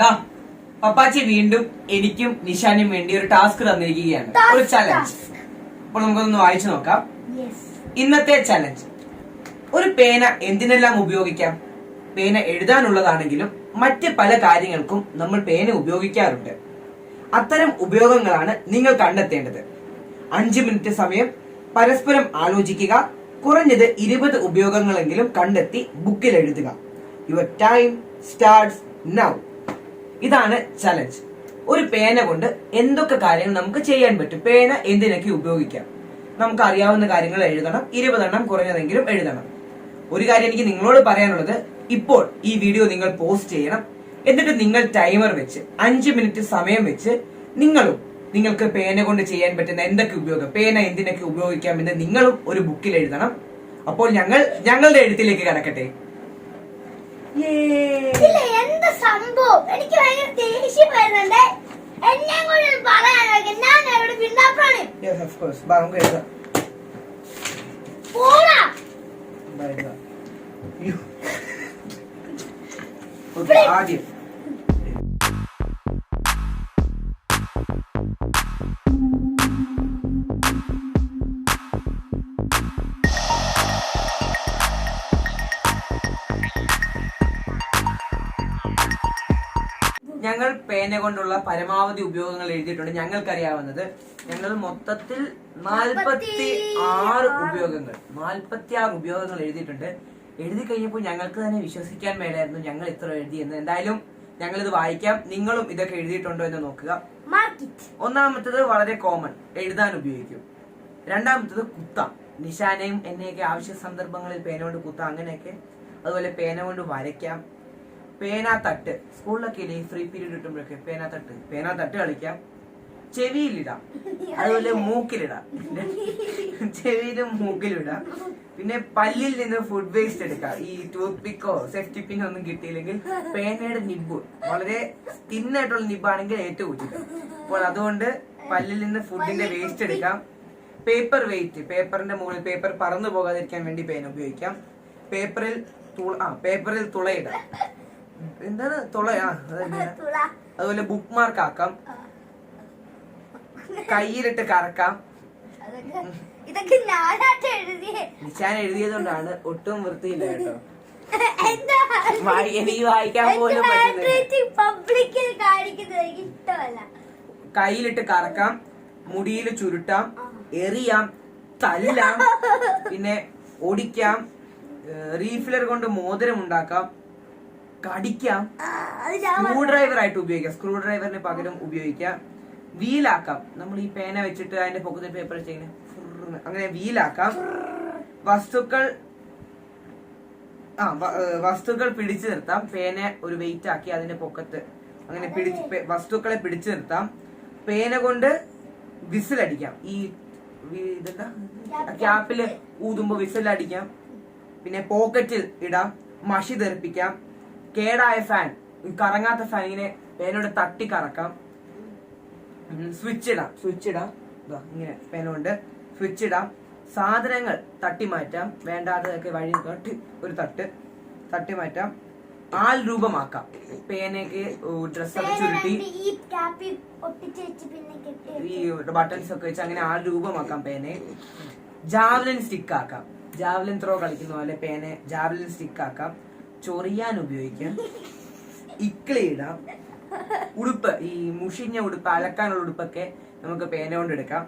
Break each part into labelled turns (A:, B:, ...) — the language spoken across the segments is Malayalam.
A: ദാ പപ്പാച്ചി വീണ്ടും എനിക്കും നിഷാനും വേണ്ടി ഒരു ടാസ്ക് തന്നിരിക്കുകയാണ്. ഒരു ചലഞ്ച് അപ്പോൾ നമുക്കൊന്ന് വായിച്ചു നോക്കാം. ഇന്നത്തെ ചലഞ്ച് ഒരു പേന എന്തിനെല്ലാം ഉപയോഗിക്കാം? പേന എഴുതാനുള്ളതാണെങ്കിലും മറ്റ് പല കാര്യങ്ങൾക്കും നമ്മൾ പേന ഉപയോഗിക്കാറുണ്ട്. അത്തരം ഉപയോഗങ്ങളാണ് നിങ്ങൾ കണ്ടെത്തേണ്ടത്. അഞ്ചു മിനിറ്റ് സമയം പരസ്പരം ആലോചിക്കുക കുറഞ്ഞത് ഇരുപത് ഉപയോഗങ്ങളെങ്കിലും കണ്ടെത്തി ബുക്കിൽ എഴുതുക. യുവർ ടൈം സ്റ്റാർട്ട്സ് നൗ ഇതാണ് ചലഞ്ച് ഒരു പേന കൊണ്ട് എന്തൊക്കെ കാര്യങ്ങൾ നമുക്ക് ചെയ്യാൻ പറ്റും? പേന എന്തിനൊക്കെ ഉപയോഗിക്കാം? നമുക്ക് അറിയാവുന്ന കാര്യങ്ങൾ എഴുതണം. ഇരുപതെണ്ണം കുറഞ്ഞതെങ്കിലും എഴുതണം. ഒരു കാര്യം എനിക്ക് നിങ്ങളോട് പറയാനുള്ളത് ഇപ്പോൾ ഈ വീഡിയോ നിങ്ങൾ പോസ്റ്റ് ചെയ്യണം. എന്നിട്ട് നിങ്ങൾ ടൈമർ വെച്ച് അഞ്ച് മിനിറ്റ് സമയം വെച്ച് നിങ്ങളും നിങ്ങൾക്ക് പേന കൊണ്ട് ചെയ്യാൻ പറ്റുന്ന എന്തൊക്കെ ഉപയോഗം? പേന എന്തിനൊക്കെ ഉപയോഗിക്കാം എന്ന് നിങ്ങളും ഒരു ബുക്കിൽ എഴുതണം. അപ്പോൾ ഞങ്ങൾ ഞങ്ങളുടെ എഴുത്തിലേക്ക് കടക്കട്ടെ.
B: സംഭവം. എനിക്ക് ഭയങ്കര ദേഷ്യം വരുന്നുണ്ട്. എന്നെ കൂടെ പറയാനൊക്കെ ഞാൻ അവരോട് പിന്നാപ്രാണി
A: യെസ് ഓഫ് കോഴ്സ് ബാ, നമുക്ക് എഴുതാം.
B: പോടാ
A: ബാ, എഴുതാം. Okay, ആദ്യം. ഞങ്ങൾ പേന കൊണ്ടുള്ള പരമാവധി ഉപയോഗങ്ങൾ എഴുതിയിട്ടുണ്ട്. ഞങ്ങൾക്കറിയാവുന്നത് ഞങ്ങൾ മൊത്തത്തിൽ നാൽപ്പത്തി ആറ് ഉപയോഗങ്ങൾ നാൽപ്പത്തി ആറ് ഉപയോഗങ്ങൾ എഴുതിയിട്ടുണ്ട്. എഴുതി കഴിഞ്ഞപ്പോൾ ഞങ്ങൾക്ക് തന്നെ വിശ്വസിക്കാൻ മേലായിരുന്നു ഞങ്ങൾ ഇത്ര എഴുതിയെന്ന് എന്തായാലും ഞങ്ങൾ ഇത് വായിക്കാം. നിങ്ങളും ഇതൊക്കെ എഴുതിയിട്ടുണ്ടോ എന്ന് നോക്കുക. ഒന്നാമത്തത് വളരെ കോമൺ എഴുതാൻ ഉപയോഗിക്കും. രണ്ടാമത്തത് കുത്താം നിശാനയും എന്നെയൊക്കെ ആവശ്യ സന്ദർഭങ്ങളിൽ പേന കൊണ്ട് കുത്താം അങ്ങനെയൊക്കെ. അതുപോലെ പേന കൊണ്ട് വരയ്ക്കാം. പേന തട്ട് സ്കൂളിലൊക്കെ ഇല്ലേ ഫ്രീ പീരീഡ് കിട്ടുമ്പോഴൊക്കെ പേന തട്ട് പേന തട്ട് കളിക്കാം. ചെവിയിലിടാം. അതുപോലെ മൂക്കിലിടാം. ചെവിയിലും മൂക്കിലിടാം. പിന്നെ പല്ലിൽ നിന്ന് ഫുഡ് വേസ്റ്റ് എടുക്കാം. ഈ ടൂത്ത് പിക്കോ സെഫ്റ്റി പിന്നോ ഒന്നും കിട്ടിയില്ലെങ്കിൽ പേനയുടെ നിബ്. വളരെ തിന്നായിട്ടുള്ള നിബാണെങ്കിൽ ഏറ്റവും ഉചിതം. അപ്പോൾ അതുകൊണ്ട് പല്ലിൽ നിന്ന് ഫുഡിന്റെ വേസ്റ്റ് എടുക്കാം. പേപ്പർ വെയിറ്റ് പേപ്പറിന്റെ മുകളിൽ പേപ്പർ പറന്നു പോകാതിരിക്കാൻ വേണ്ടി പേന ഉപയോഗിക്കാം. പേപ്പറിൽ തുള ആ പേപ്പറിൽ തുളയിടാം. എന്താണ്? തുളയാ അതുപോലെ ബുക്ക് മാർക്ക് ആക്കാം കയ്യിലിട്ട് കറക്കാം.
B: ഇതൊക്കെ ഞാനായിട്ട് എഴുതിയേ.
A: നിശാൻ എഴുതിയതുകൊണ്ടാണ് ഒട്ടും വൃത്തിയില്ല കേട്ടോ. എനിക്ക് വായിക്കാൻ പോലും പറ്റുന്നില്ല.
B: പബ്ലിക്കിൽ കാണിക്കുന്നത് എനിക്ക് ഇഷ്ടമല്ല
A: കയ്യിലിട്ട് കറക്കാം മുടിയിൽ ചുരുട്ടാം എറിയാം തല്ലാം പിന്നെ ഓടിക്കാം റീഫിലർ കൊണ്ട് മോതിരം ഉണ്ടാക്കാം. കടിക്കാം. സ്ക്രൂ ഡ്രൈവർ ആയിട്ട് ഉപയോഗിക്കാം. സ്ക്രൂ ഡ്രൈവറിന് പകരം ഉപയോഗിക്കാം. വീലാക്കാം. നമ്മൾ ഈ പേന വെച്ചിട്ട് അതിന്റെ പൊക്കത്തിൽ പേപ്പർ വെച്ചിങ്ങനെ അങ്ങനെ വീലാക്കാം. വസ്തുക്കൾ ആ വസ്തുക്കൾ പിടിച്ചു നിർത്താം. പേന ഒരു വെയിറ്റ് ആക്കി അതിന്റെ പൊക്കത്ത് അങ്ങനെ പിടിച്ച് വസ്തുക്കളെ പിടിച്ചു നിർത്താം. പേന കൊണ്ട് വിസിലടിക്കാം ഈ ഇതെന്താ? ക്യാപ്പിൽ ഊതുമ്പോ വിസിലടിക്കാം. പിന്നെ പോക്കറ്റിൽ ഇടാം. മഷി തെറിപ്പിക്കാം. കേടായ ഫാൻ കറങ്ങാത്ത ഫാൻ ഇങ്ങനെ പേനോട് തട്ടി കറക്കാം. സ്വിച്ച് ഇടാം സ്വിച്ച് ഇടാം. ഇങ്ങനെ പേന കൊണ്ട് സ്വിച്ച് ഇടാം. സാധനങ്ങൾ തട്ടി മാറ്റാം. വേണ്ടാത്തതൊക്കെ വഴി തട്ടി ഒരു തട്ട് തട്ടി മാറ്റാം. ആൾ രൂപമാക്കാം. പേനയ്ക്ക് ഡ്രസ്സൊക്കെ ചുരുട്ടി.
B: ഈ
A: ബട്ടൺസ് ഒക്കെ വെച്ച് അങ്ങനെ ആൾ രൂപമാക്കാം പേനെ. ജാവലിൻ സ്റ്റിക്ക് ആക്കാം. ജാവലിൻ ത്രോ കളിക്കുന്ന പോലെ പേനെ ജാവലിൻ സ്റ്റിക്ക് ആക്കാം. ചൊറിയാൻ ഉപയോഗിക്കാം. ഇക്കിളി ഇടാം. ഉടുപ്പ് ഈ മുഷിഞ്ഞ ഉടുപ്പ് അലക്കാനുള്ള ഉടുപ്പൊക്കെ നമുക്ക് പേന കൊണ്ട് എടുക്കാം.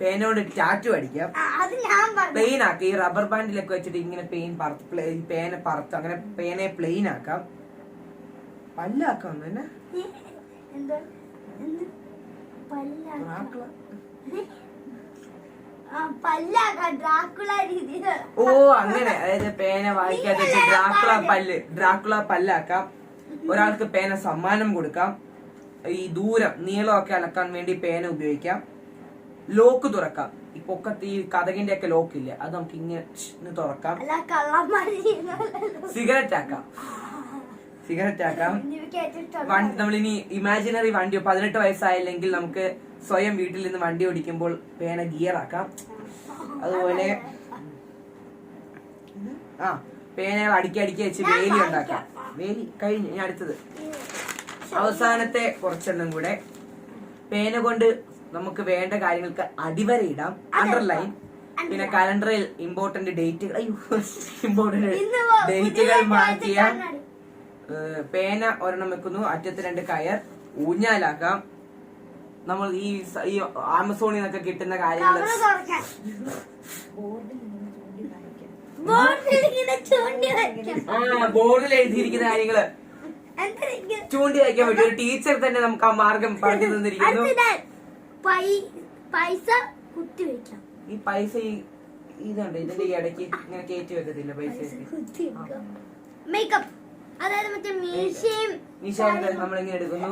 A: പേന കൊണ്ട് ടാറ്റു അടിക്കാം. പ്ലെയിൻ ആക്കാം. ഈ റബ്ബർ ബാൻഡിലൊക്കെ വെച്ചിട്ട് ഇങ്ങനെ പെയിൻ പേന പറത്ത് അങ്ങനെ പേനയെ പ്ലെയിൻ ആക്കാം. പല്ലാക്കാം തന്നെ
B: എന്തോ എന്ത് പല്ലാക്ക
A: ഡ്രാക്കുള.
B: ആ പല്ലാക്ക ഡ്രാക്കുള രീതിയിൽ
A: ഓ അങ്ങനെ. അതായത് പേന വായിക്കാതെ ഡ്രാക്കുള പല്ല് ഡ്രാക്കുള പല്ലാക്കാം. ഒരാൾക്ക് പേന സമ്മാനം കൊടുക്കാം. ഈ ദൂരം നീളമൊക്കെ അലക്കാൻ വേണ്ടി പേന ഉപയോഗിക്കാം. ലോക്ക് തുറക്കാം. ഇപ്പൊ ഒക്കെ ഈ കഥകിന്റെ ഒക്കെ ലോക്ക് ഇല്ലേ അത് നമുക്ക് ഇങ്ങനെ തുറക്കാം. സിഗരറ്റ് ആക്കാം. സിഗരറ്റ് ആക്കാം. വണ്ടി നമ്മളിനി ഇമാജിനറി വണ്ടി പതിനെട്ട് വയസ്സായില്ലെങ്കിൽ നമുക്ക് സ്വയം വീട്ടിൽ നിന്ന് വണ്ടി ഓടിക്കുമ്പോൾ പേന ഗിയർ ആക്കാം. അതുപോലെ ആ പേനകൾ അടുക്കി അടുക്കി വെച്ച് വേലി ഉണ്ടാക്കാം. വേലി കഴിഞ്ഞു ഞാൻ അടുത്തത്. അവസാനത്തെ കുറച്ചെണ്ണം കൂടെ. പേന കൊണ്ട് നമുക്ക് വേണ്ട കാര്യങ്ങൾക്ക് അടിവരയിടാം അണ്ടർലൈൻ പിന്നെ കലണ്ടറിൽ ഇമ്പോർട്ടന്റ് ഡേറ്റുകൾ ഇമ്പോർട്ടന്റ് ഡേറ്റുകൾ മാറ്റിയ. പേന ഒരെണ്ണം വെക്കുന്നു. അറ്റത്ത് രണ്ട് കയർ. ഊഞ്ഞാലാക്കാം. നമ്മൾ ഈ ഈ ആമസോണിൽ നിന്നൊക്കെ കിട്ടുന്ന കാര്യങ്ങൾ ആ ബോർഡിൽ എഴുതിയിരിക്കുന്ന
B: കാര്യങ്ങൾ.
A: ചൂണ്ടി വയ്ക്കാൻ പറ്റും. ഒരു ടീച്ചർ തന്നെ നമുക്ക് ആ മാർഗം പറഞ്ഞു തന്നിരിക്കുന്നു.
B: പൈസ കുത്തി വെക്കാം
A: ഈ പൈസ ഈ ഇതുണ്ട് ഇതിന്റെ ഈ ഇടയ്ക്ക് ഇങ്ങനെ കയറ്റി വെക്കത്തില്ല പൈസ
B: മേക്കപ്പ് അതായത് മറ്റേ മീശയും
A: മീശ നമ്മളിങ്ങനെ എടുക്കുന്നു.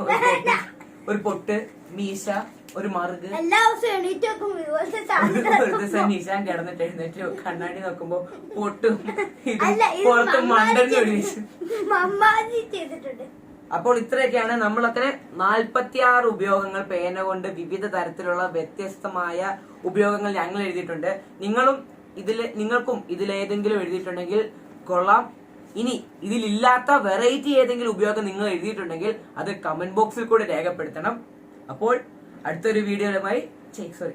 A: ഒരു പൊട്ട്, മീശ ഒരു മറുക്. ഒരു ദിവസം നിശാൻ കിടന്നിട്ട് എഴുന്നേറ്റ് കണ്ണാടി നോക്കുമ്പോ പൊട്ടും. പുറത്ത്
B: ചെയ്തിട്ടുണ്ട്.
A: അപ്പോൾ ഇത്രയൊക്കെയാണ് നമ്മളൊക്കെ നാൽപ്പത്തിയാറ് ഉപയോഗങ്ങൾ പേന കൊണ്ട് വിവിധ തരത്തിലുള്ള വ്യത്യസ്തമായ ഉപയോഗങ്ങൾ ഞങ്ങൾ എഴുതിയിട്ടുണ്ട്. നിങ്ങളും ഇതിൽ നിങ്ങൾക്കും ഇതിലേതെങ്കിലും എഴുതിയിട്ടുണ്ടെങ്കിൽ കൊള്ളാം. ഇനി ഇതിലില്ലാത്ത വെറൈറ്റി ഏതെങ്കിലും ഉപയോഗം നിങ്ങൾ എഴുതിയിട്ടുണ്ടെങ്കിൽ അത് കമന്റ് ബോക്സിൽ കൂടെ രേഖപ്പെടുത്തണം. അപ്പോൾ അടുത്തൊരു വീഡിയോയുമായി സോറി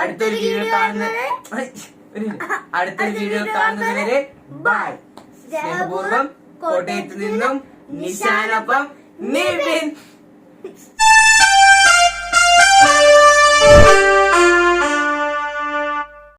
B: അടുത്തൊരു വീഡിയോ
A: കാണുന്ന അടുത്തൊരു വീഡിയോ കാണുന്നതുവരെ ബൈ സ്നേഹപൂർവം കോട്ടയത്ത് നിന്നും നിശാനൊപ്പം നിവിൻ.